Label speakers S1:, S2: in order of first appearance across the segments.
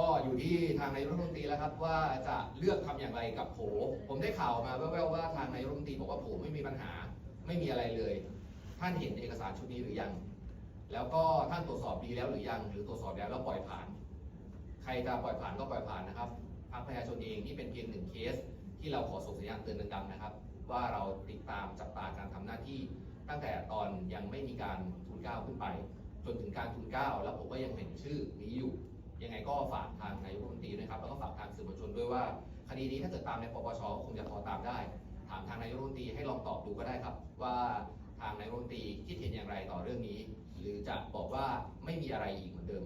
S1: ็อยู่ที่ทางนายกรัฐมนตรีแล้วครับว่าจะเลือกทำอย่างไรกับโผผมได้ข่าวมาแว่วๆว่าทางนายกรัฐมนตรีบอกว่าโผไม่มีปัญหาไม่มีอะไรเลย ท่านเห็นเอกสารชุดนี้หรือยัง แล้วก็ท่านตรวจสอบดีแล้วหรือยัง หรือตรวจสอบแล้วแล้วปล่อยผ่าน ใครจะปล่อยผ่านก็ปล่อยผ่านนะครับพรรคประชาชนเองนี่เป็นเพียงหนึ่งเคส ที่เราขอส่งสัญญาณเตือนดังๆนะครับ ว่าเราติดตามจับตาการทำหน้าที่ ตั้งแต่ตอนยังไม่มีการทูลเก้าขึ้นไป จนถึงการทูลเก้าแล้วผมก็ยังเห็นชื่อนี้อยู่ ก็ฝากทางนายกรัฐมนตรีด้วยครับแล้วก็ฝากทางสื่อมวลชนด้วยว่า คดีนี้ถ้าเกิดตามในปปชก็คงจะพอตามได้ ถามทางนายกรัฐมนตรีให้ลองตอบดูก็ได้ครับ ว่าทางนายกรัฐมนตรีคิดเห็นอย่างไรต่อเรื่องนี้ หรือจะบอกว่าไม่มีอะไรอีกเหมือนเดิม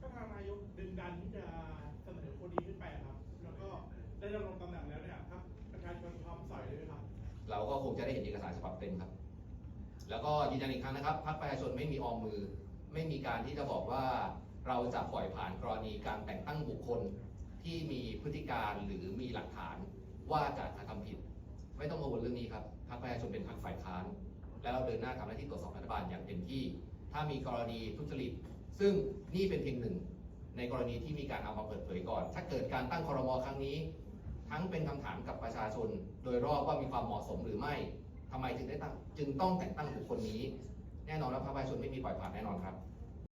S2: ถ้าทางนายกดึงดันที่จะเสนอคนดีขึ้นไปครับ แล้วก็ได้ดำรงตำแหน่งแล้วเนี่ยครับประชาชนพร้อมสอยเลยไหมครับ
S1: เราก็คงจะได้เห็นเอกสารฉบับเต็มครับ แล้วก็ยืนยันอีกครั้งนะครับพรรคประชาชนไม่มีออมมือ ไม่มีการที่จะบอกว่า เราจะปล่อยผ่านกรณีการแต่งตั้งบุคคลที่มีพฤติการหรือมีหลักฐานว่าจะกระทำผิด ไม่ต้องกังวลเรื่องนี้ครับพรรคประชาชนเป็นพรรคฝ่ายค้าน แล้วเราเดินหน้าทำหน้าที่ตรวจสอบรัฐบาลอย่างเต็มที่ ถ้ามีกรณีทุจริต ซึ่งนี่เป็นเพียงหนึ่ง ในกรณีที่มีการเอามาเปิดเผยก่อน ถ้าเกิดการตั้งครมครั้งนี้ ทั้งเป็นคำถามกับประชาชน โดยรอบว่ามีความเหมาะสมหรือไม่ทำไมถึงได้ตั้งจึงต้องแต่งตั้งบุคคลนี้ แน่นอนว่าพรรคประชาชนไม่มีปล่อยผ่านแน่นอนครับ